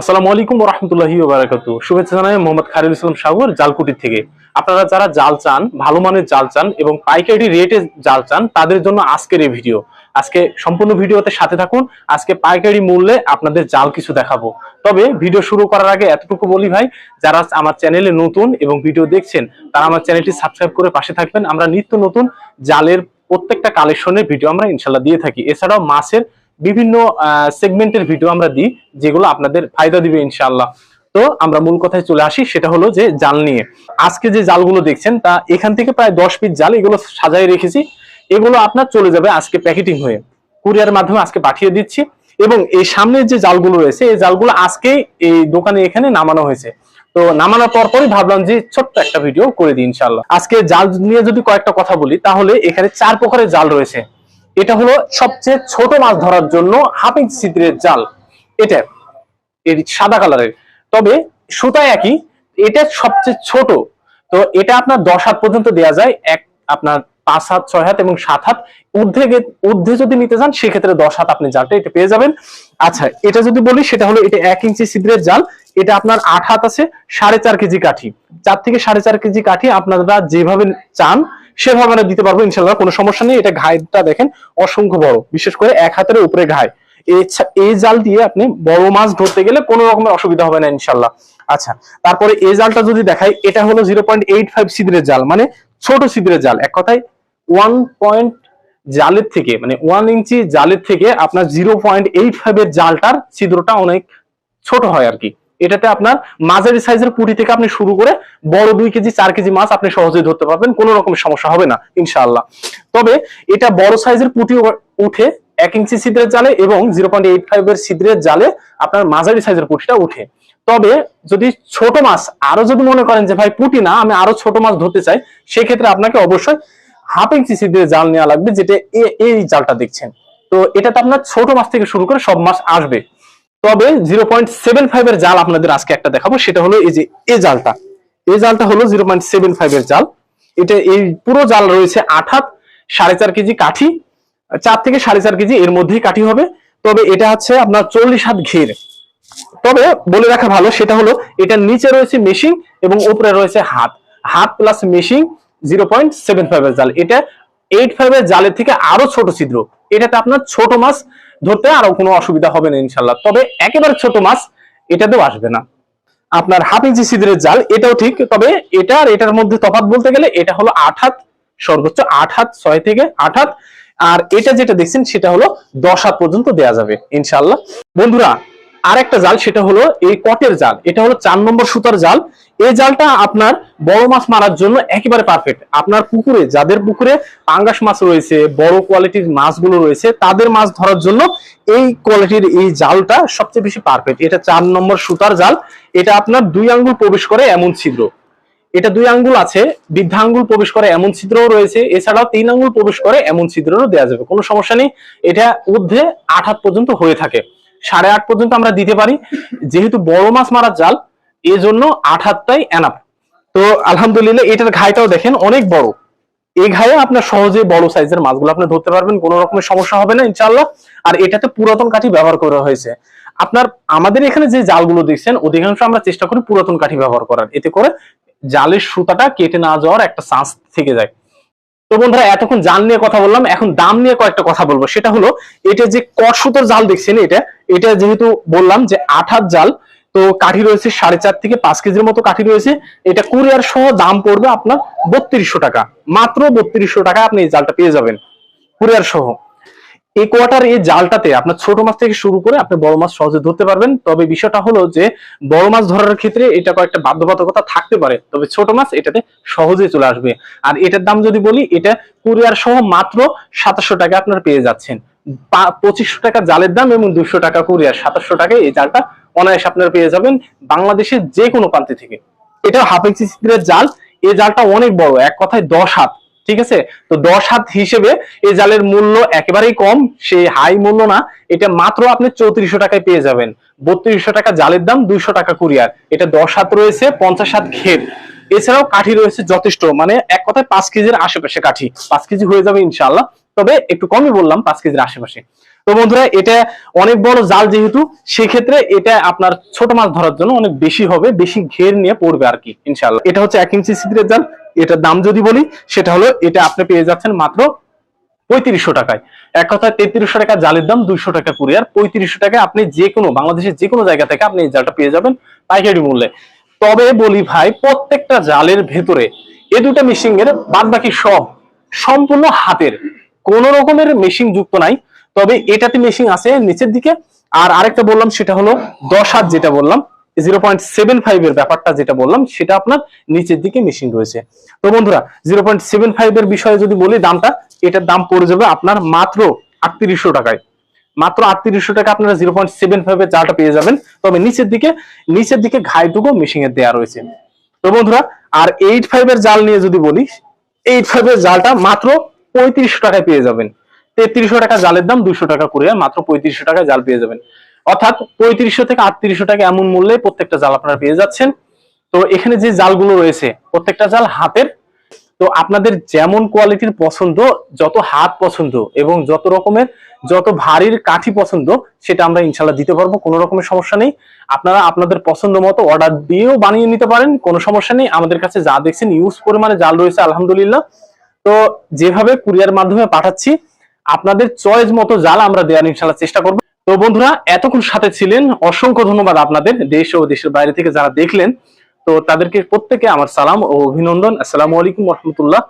আসসালামু আলাইকুম রহমতুল্লাহি বারাকাতু শুভেচ্ছা জানাই মোহাম্মদ খালিল ইসলাম সাগর জালকুটি থেকে। আপনারা যারা জাল চান, ভালো মানের জাল চান এবং পাইকারি রেটে জাল চান, তাদের জন্য আজকের এই ভিডিও। আজকে সম্পূর্ণ ভিডিওতে সাথে থাকুন, আজকে পাইকারি মূল্যে আপনাদের জাল কিছু দেখাবো। তবে ভিডিও শুরু করার আগে এতটুকু বলি ভাই, যারা আমার চ্যানেলে নতুন এবং ভিডিও দেখছেন, তারা আমার চ্যানেলটি সাবস্ক্রাইব করে পাশে থাকবেন। আমরা নিত্য নতুন জালের প্রত্যেকটা কালেকশনের ভিডিও আমরা ইনশাল্লাহ দিয়ে থাকি। এছাড়াও মাছের বিভিন্ন সেগমেন্টের ভিডিও আমরা দিই, যেগুলো আপনাদের ফায়দা দিবে ইনশাল্লাহ তো আমরা মূল কথায় চলে আসি, সেটা হলো যে জাল নিয়ে। আজকে যে জালগুলো দেখছেন, তা এখান থেকে প্রায় দশ পিস জাল এগুলো সাজায় রেখেছি। এগুলো আপনার চলে যাবে আজকে প্যাকেটিং হয়ে। কুরিয়ার মাধ্যমে আজকে পাঠিয়ে দিচ্ছি। এবং এই সামনের যে জালগুলো রয়েছে, এই জালগুলো আজকে এই দোকানে এখানে নামানো হয়েছে। তো নামানোর পর পরই ভাবলাম যে ছোট্ট একটা ভিডিও করে দিই ইনশাল্লাহ আজকে জাল নিয়ে যদি কয়েকটা কথা বলি, তাহলে এখানে চার প্রকারের জাল রয়েছে। এটা হলো সবচেয়ে ছোট মাছ ধরার জন্য হাফ ইঞ্চি ছিদ্রের জাল। এটা এর সাদা কালারের। তবে সুতা একই, এটা সবচেয়ে ছোট। তো এটা আপনার দশ হাত পর্যন্ত দেওয়া যায়, এক, আপনার পাঁচ হাত, ছয় হাত এবং সাত হাত। ঊর্ধ্বে ঊর্ধ্বে যদি নিতে চান, সেক্ষেত্রে দশ হাত আপনি জালটা এটা পেয়ে যাবেন। আচ্ছা এটা যদি বলি, সেটা হলো এটা এক ইঞ্চি ছিদ্রের জাল। এটা আপনার আট হাত আছে, সাড়ে চার কেজি কাঠি। চার থেকে সাড়ে চার কেজি কাঠি আপনারা যেভাবে চান সেভাবে আমরা দিতে পারব ইনশাল্লাহ, কোনো সমস্যা নেই। এটা ঘাইটা দেখেন অসংখ্য বড়, বিশেষ করে এক হাতের উপরে এছা- এই জাল দিয়ে আপনি বড় মাছ ধরতে গেলে কোনো রকমের অসুবিধা হবে না ইনশাল্লাহ। আচ্ছা তারপরে এই জালটা যদি দেখাই, এটা হলো জিরো পয়েন্ট এইট ফাইভ ছিদ্রের জাল মানে ছোট ছিদ্রের জাল। এক কথায় ওয়ান পয়েন্ট জালের থেকে মানে ওয়ান ইঞ্চি জালের থেকে আপনার জিরো পয়েন্ট এইট ফাইভ এর জালটার ছিদ্রটা অনেক ছোট হয় আর কি। এটাতে আপনার মাঝারি সাইজের পুঁটি থেকে আপনি শুরু করে বড় দুই কেজি, চার কেজি মাছ আপনি সহজেই ধরতে পারবেন, কোনো রকম সমস্যা হবে না, ইনশাআল্লাহ। তবে এটা বড় সাইজের পুঁটি উঠে এক ইঞ্চি ছিদ্রের জালে এবং জিরো পয়েন্ট এইট ফাইভ এর ছিদ্রের জালে আপনার মাঝারি সাইজের পুঁটিটা উঠে। তবে যদি ছোট মাছ, আরও যদি মনে করেন যে, ভাই, পুঁটি না, আমি আরও ছোট মাছ ধরতে চাই, সেক্ষেত্রে আপনাকে অবশ্যই হাফ ইঞ্চি ছিদ্রের জাল নেওয়া লাগবে, যেটা এই জালটা দেখছেন। তো এটাতে আপনার ছোট মাছ থেকে শুরু করে সব মাছ আসবে। তবে জিরো পয়েন্ট সেভেন ফাইভ এর জাল আপনাদের আজকে একটা দেখাবো, সেটা হলো এই যে এই জালটা। এই জালটা হলো জিরো পয়েন্ট সেভেন ফাইভ এর জাল। এটা এই পুরো জাল রয়েছে আট হাত, সাড়ে চার কেজি কাঠি, চার থেকে সাড়ে চার কেজি এর মধ্যেই কাঠি হবে। তবে এটা হচ্ছে আপনার চল্লিশ হাত ঘের। তবে বলে রাখা ভালো, সেটা হলো এটার নিচে রয়েছে মেশিং এবং উপরে রয়েছে হাত। হাত plus meshing zero point seven five এর জাল। এটা এইট ফাইভ এর জালের থেকে আরও ছোট ছিদ্র। এটাতে আপনার ছোট মাছ ধরতে আরও কোনো অসুবিধা হবে না ইনশাল্লাহ তবে একেবারে ছোট মাছ এটাতেও আসবে না। আপনার হাফ ইঞ্চি ছিদ্রের জাল, এটাও ঠিক, তবে এটা আর এটার মধ্যে তফাৎ বলতে গেলে এটা হলো আট হাত, সর্বোচ্চ আট হাত, ছয় থেকে আট হাত। আর এটা যেটা দেখছেন, সেটা হলো দশ হাত পর্যন্ত দেয়া যাবে ইনশাল্লাহ বন্ধুরা আর একটা জাল, সেটা হলো এই কটের জাল। এটা হলো চার নম্বর সুতার জাল। এই জালটা আপনার বড় মাছ মারার জন্য একেবারে পারফেক্ট আপনার পুকুরে, যাদের পুকুরে পাঙ্গাস মাছ রয়েছে, বড় কোয়ালিটির মাছগুলো রয়েছে, তাদের মাছ ধরার জন্য এই কোয়ালিটির এই জালটা সবচেয়ে বেশি পারফেক্ট এটা চার নম্বর সুতার জাল। এটা আপনার দুই আঙ্গুল প্রবেশ করে এমন ছিদ্র। এটা দুই আঙ্গুল আছে বৃদ্ধা আঙ্গুল প্রবেশ করে এমন ছিদ্রও রয়েছে। এছাড়াও তিন আঙ্গুল প্রবেশ করে এমন ছিদ্রও দেওয়া যাবে। কোনো সমস্যা নেই। এটা ঊর্ধ্বে আট পর্যন্ত হয়ে থাকে। সাড়ে আট পর্যন্ত আমরা দিতে পারি। যেহেতু বড় মাছ মারার জাল এই জন্য আট হাতটাই এনাফ তো আলহামদুলিল্লাহ, এটার ঘাইটাও দেখেন, অনেক বড়। এই ঘায়ে আপনার সহজে বড় সাইজের মাছগুলো আপনি ধরতে পারবেন, কোনো রকমের সমস্যা হবে না ইনশাল্লাহ আর এটাতে পুরাতন কাঠি ব্যবহার করা হয়েছে। আপনার, আমাদের এখানে যে জালগুলো দেখছেন, অধিকাংশ আমরা চেষ্টা করি পুরাতন কাঠি ব্যবহার করার। এতে করে জালের সুতাটা কেটে না যাওয়ার একটা চান্স থেকে যায়। তো বন্ধুরা, এতক্ষণ জাল নিয়ে কথা বললাম। এখন দাম নিয়ে কয়েকটা কথা বলব। সেটা হলো, এটা যে কট জাল দেখছেন এটা এটা যেহেতু বললাম যে হাত জাল, তো কাঠি রয়েছে সাড়ে চার থেকে পাঁচ কেজির মতো কাঠি রয়েছে। এটা কুরিয়ার সহ দাম পড়বে আপনার বত্রিশশো টাকা। মাত্র বত্রিশশো টাকা আপনি এই জালটা পেয়ে যাবেন, কুরিয়ার সহ। এই কোয়াটার এই জালটাতে আপনার ছোট মাছ থেকে শুরু করে আপনি বড় মাছ সহজে ধরতে পারবেন। তবে বিষয়টা হলো যে, বড় মাছ ধরার ক্ষেত্রে এটা কয়েকটা বাধ্যবাধকতা থাকতে পারে। তবে ছোট মাছ এটাতে সহজে চলে আসবে। আর এটার দাম যদি বলি, এটা কুরিয়ার সহ মাত্র সাতাশশো টাকা আপনার পেয়ে যাচ্ছেন। পঁচিশশো টাকা জালের দাম এবং দুশো টাকা কুরিয়ার। সাতাশশো টাকায় এই জালটা অনায়াসে আপনারা পেয়ে যাবেন বাংলাদেশের যে কোনো প্রান্তে থেকে। এটা হাফ ছিদ্রের জাল। এই জালটা অনেক বড়, এক কথায় দশ হাত। ঠিক আছে? তো দশ হাত হিসেবে এই জালের মূল্য একেবারেই কম, সেই হাই মূল্য না। এটা মাত্র আপনি চৌত্রিশশো টাকায় পেয়ে যাবেন। বত্রিশশো টাকা জালের দাম, দুইশো টাকা কুরিয়ার। এটা দশ হাত রয়েছে, পঞ্চাশ হাত খেপ এছাড়াও কাঠি রয়েছে যথেষ্ট মানে এক কথায় পাঁচ কেজির আশেপাশে কাঠি। পাঁচ কেজি হয়ে যাবে ইনশাল্লাহ তবে একটু কমই বললাম, পাঁচ কেজির আশেপাশে। তো বন্ধুরা, এটা অনেক বড় জাল যেহেতু, সেক্ষেত্রে এটা আপনার ছোট মাছ ধরার জন্য অনেক বেশি হবে, বেশি ঘের নিয়ে পড়বে আর কি ইনশাল্লাহ এটা হচ্ছে এক ইঞ্চি ছিদ্রের জাল, এটার দাম যদি বলি, সেটা হলো, এটা আপনি পেয়ে যাচ্ছেন মাত্র পঁয়ত্রিশশো টাকায়। এক কথায় তেত্রিশশো টাকা জালের দাম, দুইশো টাকা কুরিয়ার। পঁয়ত্রিশশো টাকায় আপনি যে কোনো বাংলাদেশের যে কোনো জায়গা থেকে আপনি এই জালটা পেয়ে যাবেন পাইকারি মূল্যে। তবে বলি ভাই, প্রত্যেকটা জালের ভেতরে এ দুটা মেশিং এর বাদ বাকি সব সম্পূর্ণ হাতের। কোন রকমের মেশিন যুক্ত নাই। তবে এটাতে মেশিন আছে নিচের দিকে। আর আরেকটা বললাম, সেটা হলো দশ হাত যেটা বললাম জিরো পয়েন্ট সেভেন ফাইভ এর ব্যাপারটা যেটা বললাম, সেটা আপনার নিচের দিকে মেশিন রয়েছে। তো বন্ধুরা জিরো পয়েন্ট সেভেন ফাইভ এর বিষয়ে যদি বলি দামটা, এটার দাম পড়ে যাবে আপনার মাত্র আটত্রিশশো টাকায়। মাত্র আটত্রিশশো টাকা আপনারা জিরো পয়েন্ট সেভেন ফাইভ এর জালটা পেয়ে যাবেন। তবে নিচের দিকে নিচের দিকে ঘাইটুকু মেশিন এর দেওয়া রয়েছে। তো বন্ধুরা, আর এইট ফাইভ এর জাল নিয়ে যদি বলি এইট ফাইভ এর জালটা মাত্র পঁয়ত্রিশশো টাকায় পেয়ে যাবেন। তেত্রিশশো টাকা জালের দাম দুশো টাকা করে মাত্র পঁয়ত্রিশশো টাকায় জাল পেয়ে যাবেন। অর্থাৎ পঁয়ত্রিশশো থেকে আটত্রিশশো টাকা এমন মূল্যে প্রত্যেকটা জাল আপনারা পেয়ে যাচ্ছেন। তো এখানে যে জালগুলো রয়েছে, প্রত্যেকটা জাল হাতের। তো আপনাদের যেমন কোয়ালিটির পছন্দ, যত হাত পছন্দ এবং যত রকমের, যত ভারীর কাঠি পছন্দ, সেটা আমরা ইনশাল্লাহ দিতে পারব, কোনো রকমের সমস্যা নেই। আপনারা আপনাদের পছন্দ মতো অর্ডার দিয়েও বানিয়ে নিতে পারেন, কোনো সমস্যা নেই। আমাদের কাছে যা দেখছেন, ইউজ পরিমাণে জাল রয়েছে, আলহামদুলিল্লাহ। তো যেভাবে কুরিয়ার মাধ্যমে পাঠাচ্ছি আপনাদের চয়েস মতো জাল আমরা দেওয়ার ইনশাল্লাহ চেষ্টা করব। তো বন্ধুরা, এতক্ষণ সাথে ছিলেন, অসংখ্য ধন্যবাদ আপনাদের, দেশ ও দেশের বাইরে থেকে যারা দেখলেন। তো তাদেরকে প্রত্যেকে আমার সালাম ও অভিনন্দন। আসসালামু আলাইকুম রহমতুল্লাহ।